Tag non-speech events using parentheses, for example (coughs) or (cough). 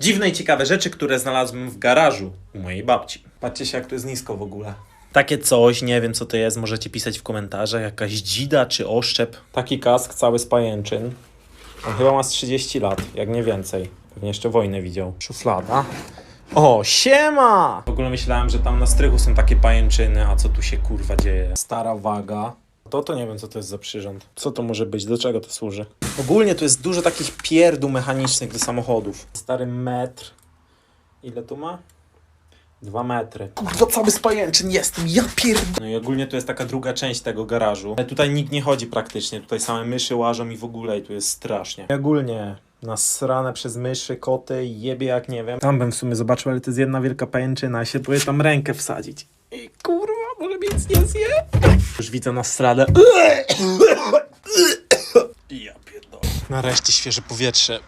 Dziwne i ciekawe rzeczy, które znalazłem w garażu u mojej babci. Patrzcie się, jak to jest nisko w ogóle. Takie coś, nie wiem co to jest, możecie pisać w komentarzach. Jakaś dzida czy oszczep. Taki kask cały z pajęczyn. On chyba ma z 30 lat, jak nie więcej. Pewnie jeszcze wojnę widział. Szuflada. O, siema! W ogóle myślałem, że tam na strychu są takie pajęczyny, a co tu się kurwa dzieje? Stara waga. To to nie wiem, co to jest za przyrząd. Co to może być? Do czego to służy? Ogólnie tu jest dużo takich pierdół mechanicznych do samochodów. Stary metr. Ile tu ma? Dwa metry. Kurwa, cały z pajęczyn jestem, ja pierd... No i ogólnie tu jest taka druga część tego garażu. Ale tutaj nikt nie chodzi praktycznie. Tutaj same myszy łażą i w ogóle i tu jest strasznie. I ogólnie nasrane przez myszy, koty, jebie jak nie wiem. Tam bym w sumie zobaczył, ale to jest jedna wielka pajęczyna. Ja się boję tam rękę wsadzić. I kurwa, może mi nic nie zje? Już widzę nasradę. (coughs) Ja pierdolę. Nareszcie świeże powietrze.